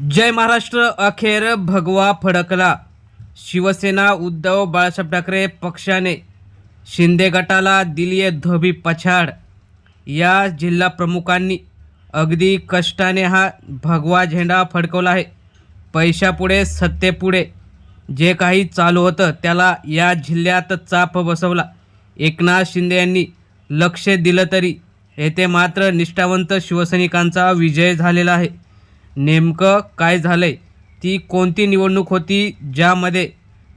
जय महाराष्ट्र अखेर भगवा फडकला. शिवसेना उद्धव बाळासाहेब ठाकरे पक्षाने शिंदे गटाला दिली आहे धोबी पछाड. या जिल्हा प्रमुखांनी अगदी कष्टाने हा भगवा झेंडा फडकवला आहे. पैशापुढे सत्तेपुढे जे काही चालू होतं त्याला या जिल्ह्यात चाप बसवला. एकनाथ शिंदे यांनी लक्ष दिलं तरी येथे मात्र निष्ठावंत शिवसैनिकांचा विजय झालेला आहे. नेमकं काय झालंय? ती कोणती निवडणूक होती? ज्यामध्ये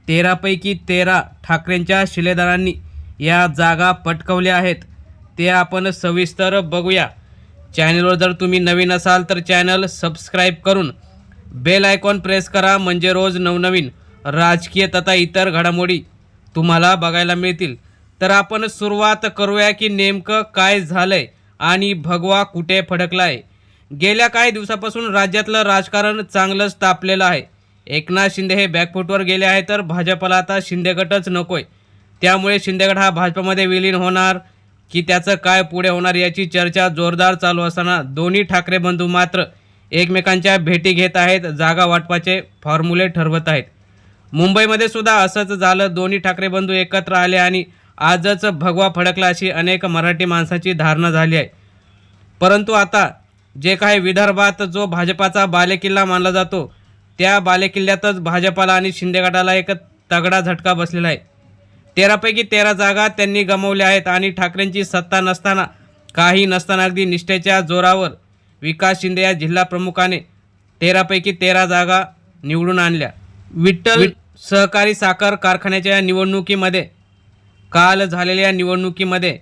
तेरापैकी तेरा ठाकरेंच्या शिलेदारांनी या जागा पटकवल्या आहेत ते आपण सविस्तर बघूया. चॅनलवर जर तुम्ही नवीन असाल तर चॅनल सबस्क्राईब करून बेल आयकॉन प्रेस करा म्हणजे रोज नवनवीन राजकीय तथा इतर घडामोडी तुम्हाला बघायला मिळतील. तर आपण सुरुवात करूया की नेमकं काय झालंय आणि भगवा कुठे फडकला आहे गेल्या काही दिवसापासून राज्यातलं राजकारण चांगलंच तापलेलं आहे. एकनाथ शिंदे हे बॅकफुटवर गेले आहे तर भाजपला आता शिंदे गटच नकोय. त्यामुळे शिंदे गट हा भाजपमध्ये विलीन होणार की त्याचं काय पुढे होणार याची चर्चा जोरदार चालू असताना दोन्ही ठाकरे बंधू मात्र एकमेकांच्या भेटी घेत आहेत जागा वाटपाचे फॉर्म्युले ठरवत आहेत. मुंबईमध्ये सुद्धा असंच झालं दोन्ही ठाकरे बंधू एकत्र आले आणि आजच भगवा फडकला अशी अनेक मराठी माणसाची धारणा झाली आहे. परंतु आता जे काही विदर्भात जो भाजपाचा बालेकिल्ला मानला जातो त्या बालेकिल्ल्यातच भाजपाला आणि शिंदे गटाला एक तगडा झटका बसलेला आहे. तेरापैकी तेरा जागा त्यांनी गमावल्या आहेत आणि ठाकरेंची सत्ता नसताना काही नसताना अगदी निष्ठेच्या जोरावर विकास शिंदे या जिल्हा प्रमुखाने तेरापैकी तेरा जागा निवडून आणल्या. विठ्ठल सहकारी साखर कारखान्याच्या या निवडणुकीमध्ये काल झालेल्या निवडणुकीमध्ये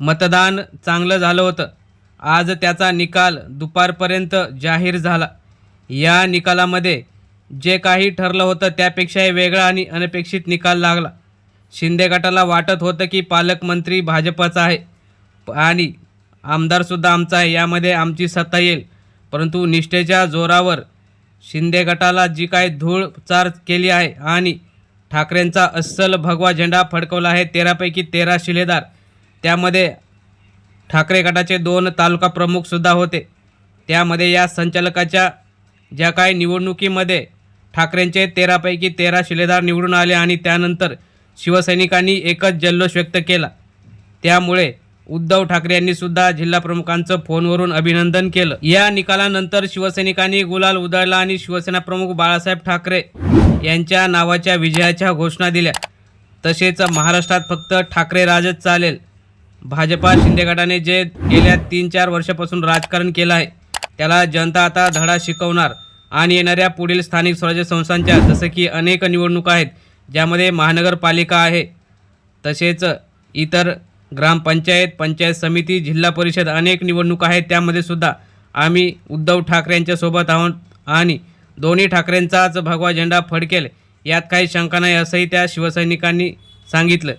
मतदान चांगलं झालं होतं. आज त्याचा निकाल दुपारपर्यंत जाहीर झाला. या निकालामध्ये जे काही ठरलं होतं त्यापेक्षाही वेगळा आणि अनपेक्षित निकाल लागला. शिंदे गटाला वाटत होतं की पालकमंत्री भाजपचा आहे आणि आमदारसुद्धा आमचा आहे यामध्ये आमची सत्ता येईल. परंतु निष्ठेच्या जोरावर शिंदे गटाला जी काही धूळ चार केली आहे आणि ठाकरेंचा अस्सल भगवा झेंडा फडकवला आहे तेरापैकी तेरा शिलेदार त्यामध्ये ठाकरे गटाचे दोन तालुका प्रमुखसुद्धा होते. त्यामध्ये या संचालकाच्या ज्या काही निवडणुकीमध्ये ठाकरेंचे तेरापैकी तेरा शिलेदार निवडून आले आणि त्यानंतर शिवसैनिकांनी एकच जल्लोष व्यक्त केला. त्यामुळे उद्धव ठाकरे यांनी सुद्धा जिल्हा प्रमुखांचं फोनवरून अभिनंदन केलं. या निकालानंतर शिवसैनिकांनी गुलाल उधळला आणि शिवसेना प्रमुख बाळासाहेब ठाकरे यांच्या नावाच्या विजयाच्या घोषणा दिल्या. तसेच महाराष्ट्रात फक्त ठाकरे राजच चालेल. भाजपा शिंदे गटाने जे गेल्या तीन चार वर्षापासून राजकारण केलं आहे त्याला जनता आता धडा शिकवणार. आणि येणाऱ्या पुढील स्थानिक स्वराज्य संस्थांच्या जसं की अनेक निवडणुका आहेत ज्यामध्ये महानगरपालिका आहे तसेच इतर ग्रामपंचायत पंचायत समिती जिल्हा परिषद अनेक निवडणुका आहेत त्यामध्ये सुद्धा आम्ही उद्धव ठाकरे यांच्यासोबत आहोत आणि दोन्ही ठाकरेंचाच भगवा झेंडा फडकेल यात काही शंका नाही असंही त्या शिवसैनिकांनी सांगितलं.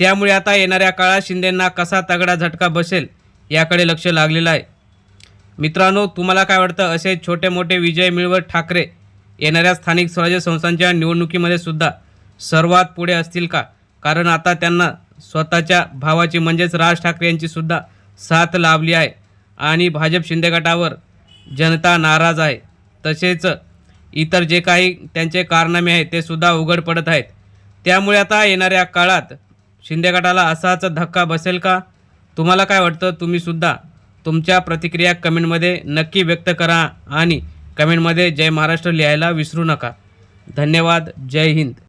त्यामुळे आता येणाऱ्या काळात शिंदेंना कसा तगडा झटका बसेल याकडे लक्ष लागलेलं आहे. मित्रांनो तुम्हाला काय वाटतं? असे छोटे मोठे विजय मिळवत ठाकरे येणाऱ्या स्थानिक स्वराज्य संस्थांच्या निवडणुकीमध्ये सुद्धा सर्वात पुढे असतील का? कारण आता त्यांना स्वतःच्या भावाची म्हणजेच राज ठाकरे यांची सुद्धा साथ लाभली आहे आणि भाजप शिंदे गटावर जनता नाराज आहे. तसेच इतर जे काही त्यांचे कारनामे आहेत ते सुद्धा उघड पडत आहेत. त्यामुळे आता येणाऱ्या काळात शिंदे गटाला असाच धक्का बसेल का? तुम्हाला काय वाटतं? तुम्हीसुद्धा तुमच्या प्रतिक्रिया कमेंटमध्ये नक्की व्यक्त करा आणि कमेंटमध्ये जय महाराष्ट्र लिहायला विसरू नका. धन्यवाद. जय हिंद.